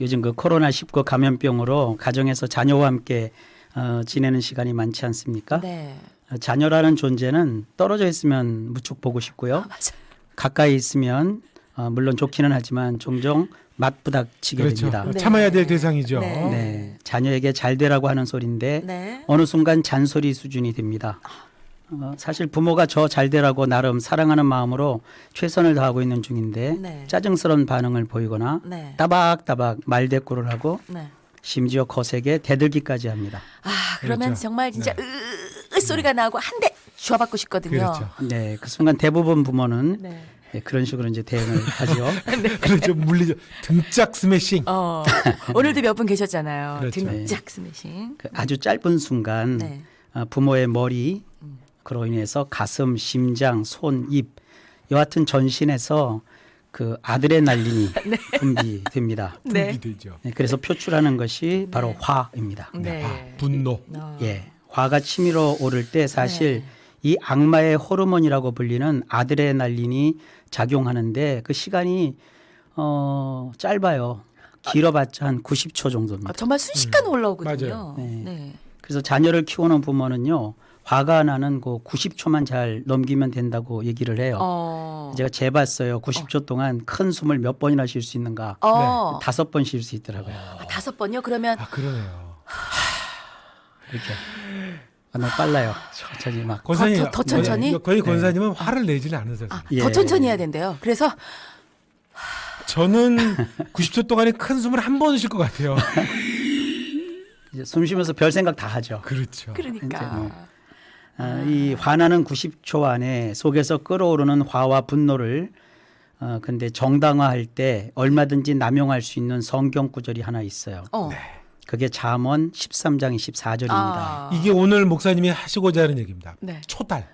요즘 그 코로나 19 감염병으로 가정에서 자녀와 함께 어, 지내는 시간이 많지 않습니까? 네. 어, 자녀라는 존재는 떨어져 있으면 무척 보고 싶고요. 맞아. 가까이 있으면 어, 물론 좋기는 하지만 종종 맞부닥치게 그렇죠. 됩니다. 네. 참아야 될 대상이죠. 네. 네, 자녀에게 잘 되라고 하는 소리인데 네. 어느 순간 잔소리 수준이 됩니다. 어, 사실 부모가 저 잘 되라고 나름 사랑하는 마음으로 최선을 다하고 있는 중인데 네. 짜증스러운 반응을 보이거나 네. 따박따박 말대꾸를 하고 네. 심지어 거세게 대들기까지 합니다. 아, 그러면 그렇죠. 정말 진짜 네. 으 소리가 나고 한 대 주워받고 싶거든요. 그렇죠. 네, 그 순간 대부분 부모는 네. 네, 그런 식으로 이제 대응을 하죠. 그렇죠. 물리죠. 등짝 스매싱. 어, 오늘도 몇 분 계셨잖아요. 그렇죠. 등짝 스매싱. 그 아주 짧은 순간 네. 어, 부모의 머리 그로 인해서 가슴, 심장, 손, 입 여하튼 전신에서 그 아드레날린이 분비됩니다. 네. 분비되죠. 네, 그래서 표출하는 것이 바로 화입니다. 네. 아, 분노. 어. 예, 화가 치밀어 오를 때 사실 네. 이 악마의 호르몬이라고 불리는 아드레날린이 작용하는데 그 시간이 어 짧아요. 길어봤자 한 90초 정도입니다. 아, 정말 순식간에 올라오거든요. 맞아요. 네. 네. 그래서 자녀를 키우는 부모는요 화가 나는 그 90초만 잘 넘기면 된다고 얘기를 해요. 어. 제가 재봤어요. 90초 동안 큰 숨을 몇 번이나 쉴 수 있는가? 어. 다섯 번 쉴 수 있더라고요. 아, 다섯 번요? 그러면 아 그러네요. 이렇게 아, 너무 빨라요. 천천히 막. 권사님 더- 더 천천히? 네, 거의 권사님은 화를 내지는 않으세요. 아, 예. 더 천천히 해야 된대요. 그래서 저는 90초 동안에 큰 숨을 한 번 쉴 것 같아요. 이제 숨 쉬면서 별 생각 다 하죠. 그렇죠. 그러니까 이제 뭐. 아, 이 화나는 90초 안에 속에서 끓어오르는 화와 분노를 어, 근데 정당화할 때 얼마든지 남용할 수 있는 성경 구절이 하나 있어요. 어. 그게 잠언 13장 24절입니다. 아. 이게 오늘 목사님이 하시고자 하는 얘기입니다. 네. 초달.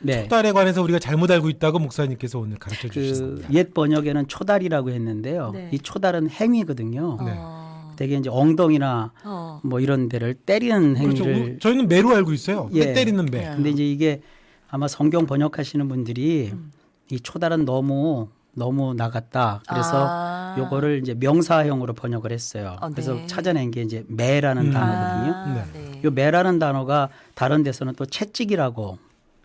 네. 초달에 관해서 우리가 잘못 알고 있다고 목사님께서 오늘 가르쳐 그 주셨습니다. 옛 번역에는 초달이라고 했는데요. 네. 이 초달은 행위거든요. 네. 어. 되게 이제 엉덩이나 어. 뭐 이런 데를 때리는 그렇죠. 행위를 우- 저희는 매로 알고 있어요. 예. 때 때리는 매. 네. 근데 이제 이게 아마 성경 번역하시는 분들이 음. 이 초달은 너무 너무 나갔다. 그래서 아. 요거를 이제 명사형으로 번역을 했어요. 어, 그래서 네. 찾아낸 게 이제 매라는 음. 단어거든요. 아, 네. 요 매라는 단어가 다른 데서는 또 채찍이라고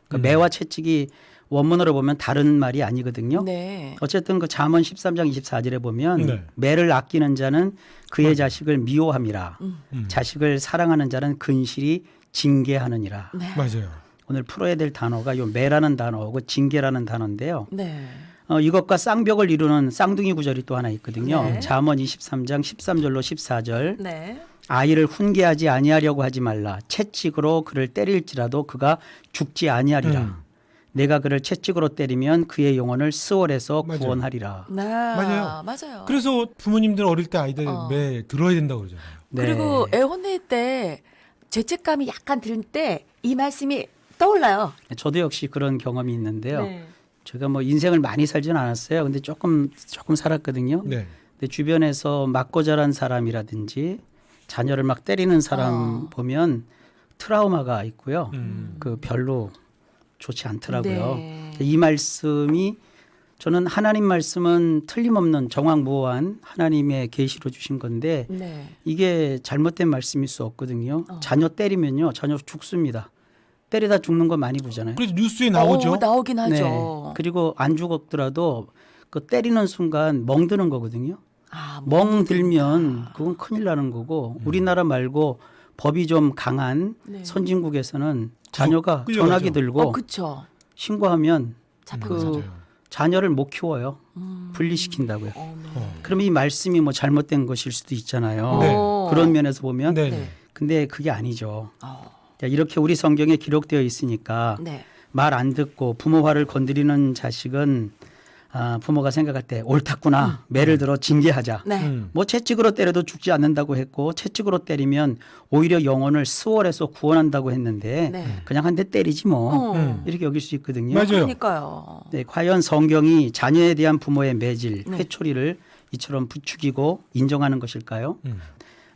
그 음. 매와 채찍이 원문으로 보면 다른 말이 아니거든요. 네. 어쨌든 그 잠언 13장 24절에 보면 네. 매를 아끼는 자는 그의 자식을 미워함이라. 음. 자식을 사랑하는 자는 근실이 징계하느니라. 네. 맞아요. 오늘 풀어야 될 단어가 요 매라는 단어고 징계라는 단어인데요. 네. 어, 이것과 쌍벽을 이루는 쌍둥이 구절이 또 하나 있거든요. 네. 잠언 23장 13절로 14절. 네. 아이를 훈계하지 아니하려고 하지 말라. 채찍으로 그를 때릴지라도 그가 죽지 아니하리라. 음. 내가 그를 채찍으로 때리면 그의 영혼을 스월에서 맞아요. 구원하리라. 네. 맞아요. 맞아요. 그래서 부모님들 어릴 때 아이들 어. 매 들어야 된다고 그러잖아요. 네. 그리고 애 혼낼 때 죄책감이 약간 들 때 이 말씀이 떠올라요. 저도 역시 그런 경험이 있는데요. 네. 제가 뭐 인생을 많이 살지는 않았어요. 근데 조금 조금 살았거든요. 네. 근데 주변에서 맞고 자란 사람이라든지 자녀를 막 때리는 사람 어. 보면 트라우마가 있고요. 음. 그 별로 좋지 않더라고요. 네. 이 말씀이 저는 하나님 말씀은 틀림없는 정확무한 하나님의 계시로 주신 건데 네. 이게 잘못된 말씀일 수 없거든요. 어. 자녀 때리면요, 자녀 죽습니다. 때리다 죽는 거 많이 보잖아요. 그래서 뉴스에 나오죠. 어, 나오긴 네. 하죠. 그리고 안 죽었더라도 그 때리는 순간 멍드는 거거든요. 아, 멍 들면 그건 큰일 나는 거고 우리나라 말고 법이 좀 강한 네. 선진국에서는 자녀가 끌려가죠. 전화기 들고 어, 그쵸. 신고하면. 그. 자녀를 못 키워요. 음. 분리시킨다고요. 어, 네. 어. 그럼 이 말씀이 뭐 잘못된 것일 수도 있잖아요. 네. 어. 그런 면에서 보면 네. 네. 근데 그게 아니죠. 어. 자, 이렇게 우리 성경에 기록되어 있으니까 네. 말 안 듣고 부모 화를 건드리는 자식은 아, 부모가 생각할 때 옳았구나. 매를 들어 징계하자. 네. 음. 뭐 채찍으로 때려도 죽지 않는다고 했고 채찍으로 때리면 오히려 영혼을 수월해서 구원한다고 했는데 네. 그냥 한 대 때리지 뭐 어. 음. 이렇게 여길 수 있거든요. 맞아요. 그러니까요. 네, 과연 성경이 자녀에 대한 부모의 매질, 네. 회초리를 이처럼 부추기고 인정하는 것일까요? 음.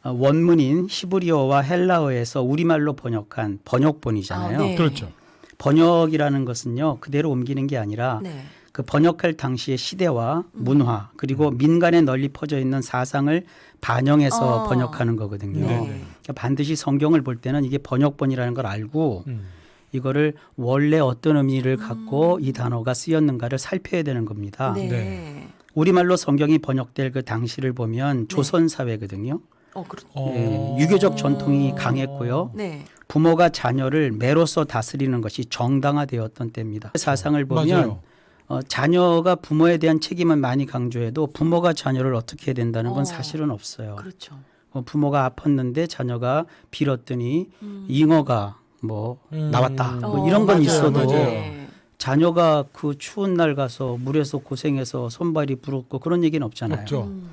어, 원문인 히브리어와 헬라어에서 우리말로 번역한 번역본이잖아요. 아, 네. 그렇죠. 번역이라는 것은요 그대로 옮기는 게 아니라 네. 그 번역할 당시의 시대와 문화 그리고 민간에 널리 퍼져 있는 사상을 반영해서 어. 번역하는 거거든요. 네. 그러니까 반드시 성경을 볼 때는 이게 번역본이라는 걸 알고 음. 이거를 원래 어떤 의미를 갖고 이 단어가 쓰였는가를 살펴야 되는 겁니다. 네. 네. 우리말로 성경이 번역될 그 당시를 보면 조선 사회거든요. 어, 그렇. 어. 예, 유교적 전통이 강했고요. 네. 부모가 자녀를 매로서 다스리는 것이 정당화되었던 때입니다. 사상을 보면 맞아요. 어, 자녀가 부모에 대한 책임은 많이 강조해도 부모가 자녀를 어떻게 해야 된다는 건 어. 사실은 없어요. 그렇죠. 어, 부모가 아팠는데 자녀가 빌었더니 음. 잉어가 뭐 음. 나왔다 뭐 어, 이런 건 맞아요, 있어도 맞아요. 네. 자녀가 그 추운 날 가서 물에서 고생해서 손발이 부럽고 그런 얘기는 없잖아요. 없죠. 음.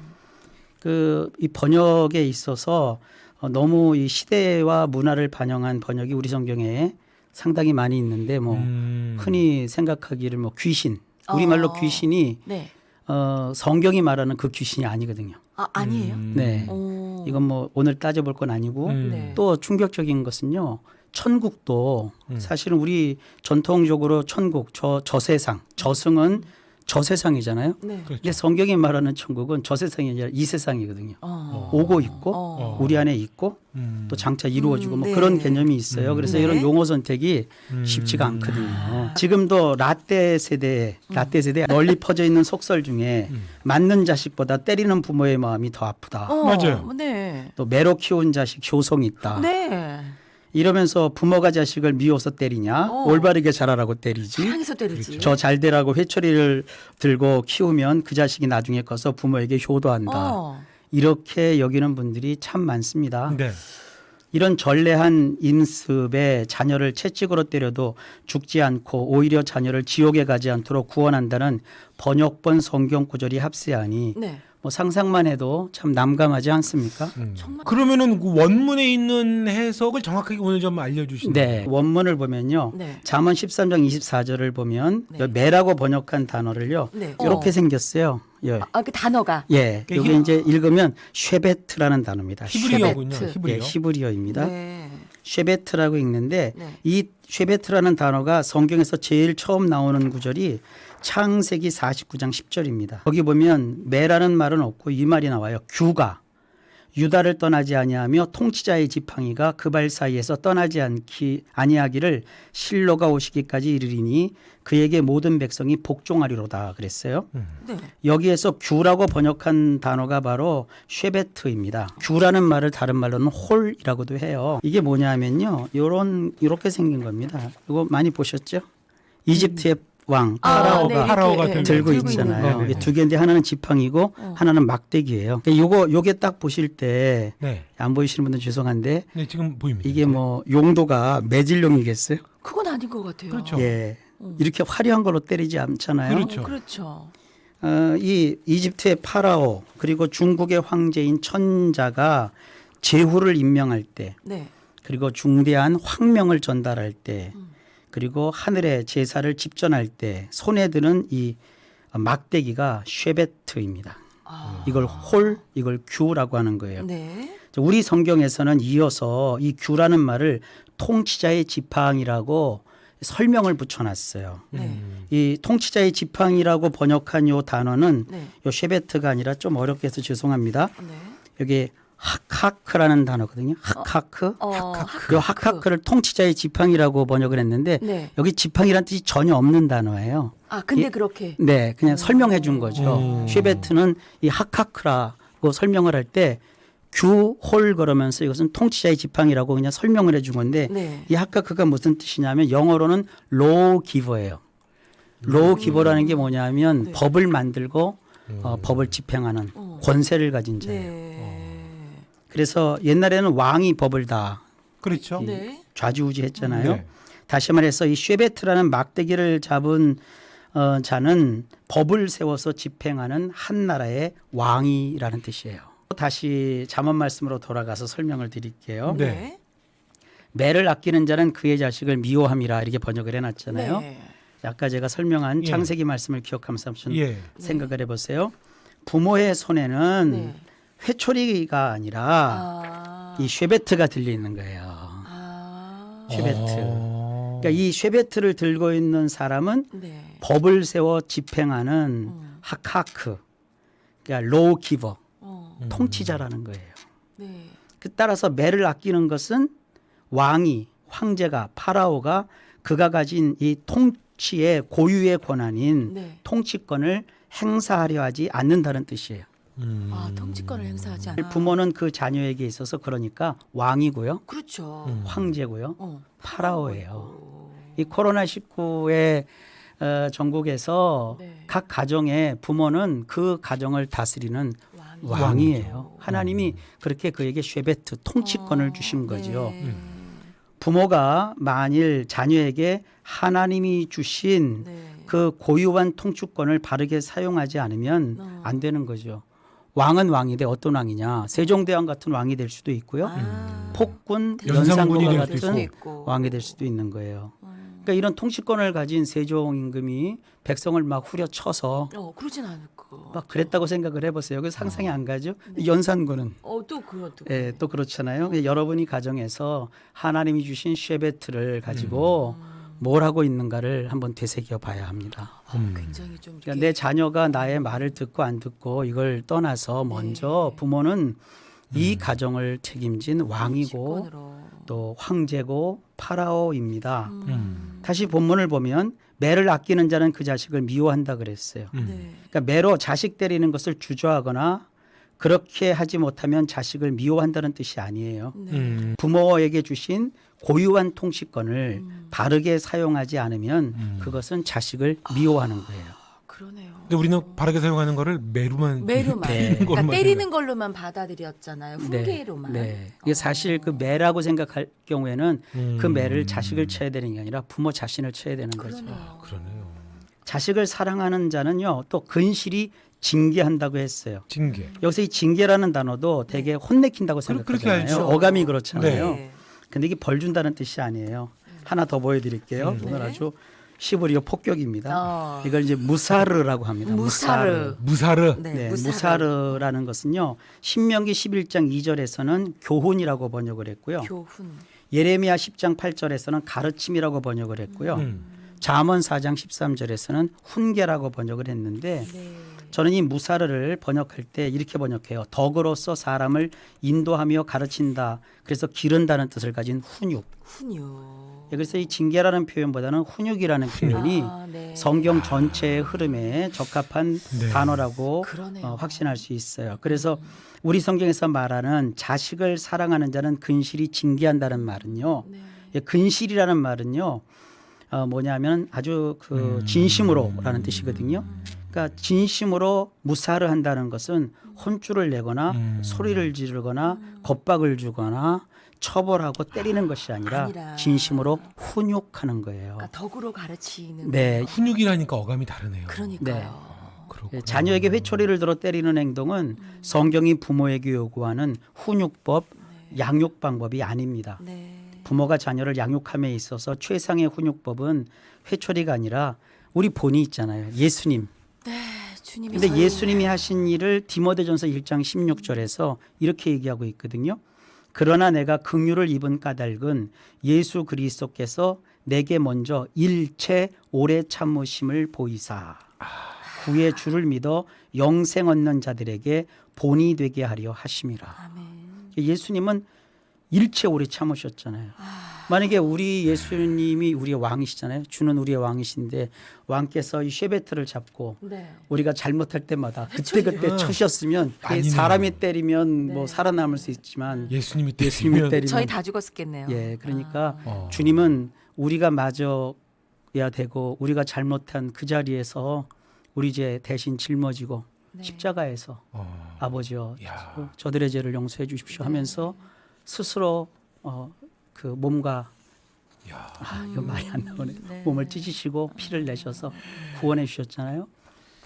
그이 번역에 있어서 어, 너무 이 시대와 문화를 반영한 번역이 우리 성경에 상당히 많이 있는데 뭐 음. 흔히 생각하기를 뭐 귀신 우리말로 어. 귀신이 네. 어, 성경이 말하는 그 귀신이 아니거든요. 아, 아니에요. 음. 네. 오. 이건 뭐 오늘 따져볼 건 아니고 음. 네. 또 충격적인 것은요. 천국도 음. 사실은 우리 전통적으로 천국 저 저세상 저승은 저 세상이잖아요. 네. 그렇죠. 근데 성경이 말하는 천국은 저 세상이 아니라 이 세상이거든요. 어. 오고 있고 어. 우리 안에 있고 음. 또 장차 이루어지고 음, 뭐 네. 그런 개념이 있어요. 음. 그래서 네. 이런 용어 선택이 음. 쉽지가 않거든요. 지금도 라떼 세대, 라떼 세대 널리 퍼져 있는 속설 중에 음. 맞는 자식보다 때리는 부모의 마음이 더 아프다. 어, 맞아요. 네. 또 매로 키운 자식 효성이 있다. 네. 이러면서 부모가 자식을 미워서 때리냐? 어. 올바르게 자라라고 때리지. 향해서 때리지. 저 잘 되라고 회초리를 들고 키우면 그 자식이 나중에 커서 부모에게 효도한다. 어. 이렇게 여기는 분들이 참 많습니다. 네. 이런 전례한 임습에 자녀를 채찍으로 때려도 죽지 않고 오히려 자녀를 지옥에 가지 않도록 구원한다는 번역본 성경 구절이 합세하니 네. 뭐 상상만 해도 참 남감하지 않습니까? 음. 정말- 그러면은 그 원문에 있는 해석을 정확하게 오늘 좀 알려주시면. 네. 원문을 보면요. 네. 잠언 13장 24절을 보면 네. 매라고 번역한 단어를요. 네. 이렇게 어. 생겼어요. 예. 아, 그 단어가. 예. 그 여기 히- 이제 읽으면 쉐베트라는 단어입니다. 히브리어군요. 쉐베트. 히브리어. 예, 히브리어입니다. 네. 쉐베트라고 읽는데 네. 이 쉐베트라는 단어가 성경에서 제일 처음 나오는 구절이 창세기 49장 10절입니다. 거기 보면 매라는 말은 없고 이 말이 나와요. 규가 유다를 떠나지 아니하며 통치자의 지팡이가 그 발 사이에서 떠나지 않기 아니하기를 실로가 오시기까지 이르리니 그에게 모든 백성이 복종하리로다 그랬어요. 네. 여기에서 규라고 번역한 단어가 바로 쉐베트입니다. 규라는 말을 다른 말로는 홀이라고도 해요. 이게 뭐냐면요. 요런 이렇게 생긴 겁니다. 이거 많이 보셨죠? 이집트의 왕 아, 파라오가 네, 파라오가 이렇게, 예, 들고 있는 있잖아요. 거. 이게 두 개인데 하나는 지팡이고 어. 하나는 막대기예요. 그러니까 요거 요게 딱 보실 때 안 네. 보이시는 분들 죄송한데 네, 지금 보입니다. 이게 뭐 용도가 매질용이겠어요? 그건 아닌 것 같아요. 그렇죠. 예. 음. 이렇게 화려한 걸로 때리지 않잖아요. 그렇죠. 어, 그렇죠. 어, 이 이집트의 파라오 그리고 중국의 황제인 천자가 제후를 임명할 때 네. 그리고 중대한 황명을 전달할 때 음. 그리고 하늘의 제사를 집전할 때 손에 드는 이 막대기가 쉐베트입니다. 아. 이걸 홀, 이걸 규라고 하는 거예요. 네. 우리 성경에서는 이어서 이 규라는 말을 통치자의 지팡이라고 설명을 붙여놨어요. 네. 음. 이 통치자의 지팡이라고 번역한 요 단어는 네. 요 쉐베트가 아니라 좀 어렵게 해서 죄송합니다. 네. 여기 하카크라는 단어거든요. 하카크. 어, 요 하카크를 통치자의 지팡이라고 번역을 했는데 네. 여기 지팡이란 뜻이 전혀 없는 단어예요. 아, 근데 이- 그렇게. 네, 그냥 설명해 준 거죠. 음. 쉐베트는 이 하카크라고 설명을 할 때 규홀 그러면서 이것은 통치자의 지팡이라고 그냥 설명을 해 준 건데 네. 이 하카크가 무슨 뜻이냐면 영어로는 로우 기버예요. 로우 기버라는 게 뭐냐면 네. 법을 만들고 음. 어, 법을 집행하는 어. 권세를 가진 자예요. 네. 그래서 옛날에는 왕이 법을 다 그렇죠. 네. 좌지우지했잖아요. 네. 다시 말해서 이 쉐베트라는 막대기를 잡은 어, 자는 법을 세워서 집행하는 한 나라의 왕이라는 뜻이에요. 다시 잠언 말씀으로 돌아가서 설명을 드릴게요. 네. 네. 매를 아끼는 자는 그의 자식을 미워함이라 이렇게 번역을 해놨잖아요. 네. 아까 제가 설명한 예. 창세기 말씀을 기억하면서 한번 예. 생각을 해보세요. 부모의 손에는 네. 회초리가 아니라 아. 이 쉐베트가 들려 있는 거예요. 아. 쉐베트. 어. 그러니까 이 쉐베트를 들고 있는 사람은 네. 법을 세워 집행하는 음. 하카크, 그러니까 로우 기버, 어. 음. 통치자라는 거예요. 네. 그 따라서 매를 아끼는 것은 왕이 황제가 파라오가 그가 가진 이 통치의 고유의 권한인 네. 통치권을 행사하려 하지 않는다는 뜻이에요. 음. 아, 통치권을 행사하지 않아. 부모는 그 자녀에게 있어서 그러니까 왕이고요, 그렇죠. 음. 황제고요, 어. 파라오예요. 오. 이 코로나 19의 어, 전국에서 네. 각 가정의 부모는 그 가정을 다스리는 왕이. 왕이에요. 하나님이 그렇게 그에게 쉐베트 통치권을 어, 주신 거죠. 네. 부모가 만일 자녀에게 하나님이 주신 네. 그 고유한 통치권을 바르게 사용하지 않으면 어. 안 되는 거죠. 왕은 왕인데 어떤 왕이냐? 세종대왕 같은 왕이 될 수도 있고요. 아. 폭군, 연산군이 연산군과 될 수도 같은 있고. 왕이 될 수도 있는 거예요. 음. 그러니까 이런 통치권을 가진 세종 임금이 백성을 막 후려쳐서 어, 그러진 않을 거. 막 그랬다고 생각을 해보세요. 그 상상이 안 가죠? 네. 연산군은 어, 또 그것도. 예, 또 그렇잖아요. 여러분이 가정에서 하나님이 주신 쉐베트를 가지고 뭘 하고 있는가를 한번 되새겨 봐야 합니다. 음. 굉장히 좀 그러니까 내 자녀가 나의 말을 듣고 안 듣고 이걸 떠나서 먼저 네. 부모는 이 가정을 책임진 왕이고 치권으로. 또 황제고 파라오입니다. 음. 다시 본문을 보면 매를 아끼는 자는 그 자식을 미워한다 그랬어요. 음. 네. 그러니까 매로 자식 때리는 것을 주저하거나 그렇게 하지 못하면 자식을 미워한다는 뜻이 아니에요. 네. 음. 부모에게 주신 고유한 통치권을 음. 바르게 사용하지 않으면 음. 그것은 자식을 미워하는 거예요. 그러네요. 근데 우리는 바르게 사용하는 거를 매루만 매로만. 네. 그러니까 걸로만 때리는 걸로만 받아들였잖아요. 훈계로만. 네. 이게 어. 사실 그 매라고 생각할 경우에는 음. 그 매를 자식을 쳐야 되는 게 아니라 부모 자신을 쳐야 되는 거죠. 그러네요. 그러네요. 자식을 사랑하는 자는요 또 근실이 징계한다고 했어요. 징계. 여기서 이 징계라는 단어도 되게 혼내킨다고 생각하잖아요. 알죠. 어감이 그렇잖아요. 네. 근데 이게 벌 준다는 뜻이 아니에요. 하나 더 보여드릴게요. 음. 오늘 네. 아주 시브리어 폭격입니다. 어. 이걸 이제 무사르라고 합니다. 무사르. 무사르. 네. 네, 무사르. 무사르 라는 것은요. 신명기 11장 2절에서는 교훈이라고 번역을 했고요. 교훈. 예레미야 10장 8절에서는 가르침이라고 번역을 했고요. 음. 잠언 4장 13절에서는 훈계라고 번역을 했는데 네. 저는 이 무사르를 번역할 때 이렇게 번역해요. 덕으로서 사람을 인도하며 가르친다. 그래서 기른다는 뜻을 가진 훈육. 훈요. 예, 그래서 이 징계라는 표현보다는 훈육이라는 표현이 아, 네. 성경 전체의 흐름에 적합한 네. 단어라고. 어, 확신할 수 있어요. 그래서 우리 성경에서 말하는 자식을 사랑하는 자는 근실이 징계한다는 말은요. 네. 예, 근실이라는 말은요. 어, 뭐냐면 아주 그 음. 진심으로라는 뜻이거든요. 그러니까 진심으로 무사를 한다는 것은 혼쭐을 내거나 음. 소리를 지르거나 겁박을 주거나 처벌하고 때리는 것이 아니라, 아니라. 진심으로 훈육하는 거예요. 그러니까 덕으로 가르치는. 네, 훈육이라니까 어감이 다르네요. 그러니까요. 그렇구나. 예, 자녀에게 회초리를 들어 때리는 행동은 성경이 부모에게 요구하는 훈육법, 양육 방법이 아닙니다. 네. 부모가 자녀를 양육함에 있어서 최상의 훈육법은 회초리가 아니라 우리 본이 있잖아요. 예수님. 네. 주님이 근데 저희- 예수님이 하신 일을 디모데전서 1장 16절에서 이렇게 얘기하고 있거든요. 그러나 내가 긍휼을 입은 까닭은 예수 그리스도께서 내게 먼저 일체 오래 참으심을 보이사 구의 주를 믿어 영생 얻는 자들에게 본이 되게 하려 하심이라. 아멘. 예수님은 일체 오래 참으셨잖아요. 만약에 우리 예수님이 우리의 왕이시잖아요. 주는 우리의 왕이신데 왕께서 이 쉐베트를 잡고 네. 우리가 잘못할 때마다 그때 그때 아. 쳐셨으면 그게 아니네요. 사람이 때리면 뭐 네. 살아남을 수 있지만 예수님이 예수님이 때리면 때리면 저희 다 죽었겠네요. 예 그러니까 어. 주님은 우리가 맞아야 되고 우리가 잘못한 그 자리에서 우리 죄 대신 짊어지고 네. 십자가에서 어. 아버지여 야. 저들의 죄를 용서해 주십시오 하면서 스스로 어, 그 몸과 야. 아, 이거 말이 안 나오네. 네. 몸을 찢으시고 피를 내셔서 구원해 주셨잖아요.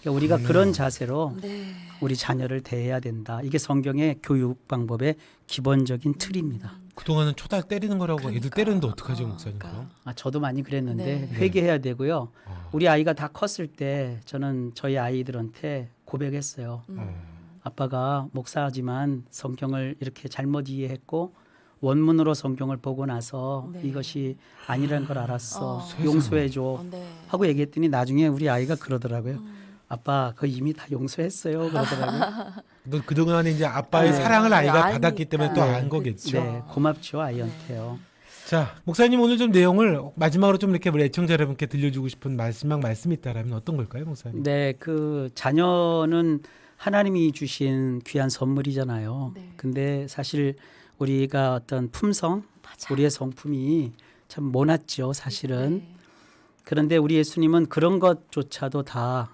그러니까 우리가 그런 자세로 네. 우리 자녀를 대해야 된다. 이게 성경의 교육 방법의 기본적인 틀입니다. 그동안은 초달 때리는 거라고 애들 그러니까. 때리는데 어떡하죠, 어, 목사님 그러니까. 그럼? 아, 저도 많이 그랬는데 네. 회개해야 되고요. 어. 우리 아이가 다 컸을 때 저는 저희 아이들한테 고백했어요. 음. 어. 아빠가 목사지만 성경을 이렇게 잘못 이해했고 원문으로 성경을 보고 나서 네. 이것이 아니라는 걸 알았어. 어. 용서해 줘. 어, 네. 하고 얘기했더니 나중에 우리 아이가 그러더라고요. 음. 아빠 그 이미 다 용서했어요. 그러더라고요. 너 그동안에 이제 아빠의 네. 사랑을 아이가 네, 받았기 때문에 또 아니까. 안 거겠죠. 네, 고맙죠 아이한테요. 자, 목사님 오늘 좀 내용을 마지막으로 좀 이렇게 우리 애청자 여러분께 들려주고 싶은 마지막 말씀이 있다라면 어떤 걸까요, 목사님? 네, 그 자녀는 하나님이 주신 귀한 선물이잖아요. 네. 근데 사실 우리가 어떤 품성, 맞아. 우리의 성품이 참 모났죠, 사실은. 네. 그런데 우리 예수님은 그런 것조차도 다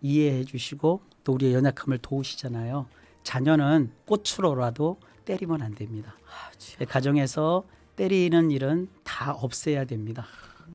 이해해 주시고 또 우리의 연약함을 도우시잖아요. 자녀는 꽃으로라도 때리면 안 됩니다. 아. 가정에서 때리는 일은 다 없애야 됩니다.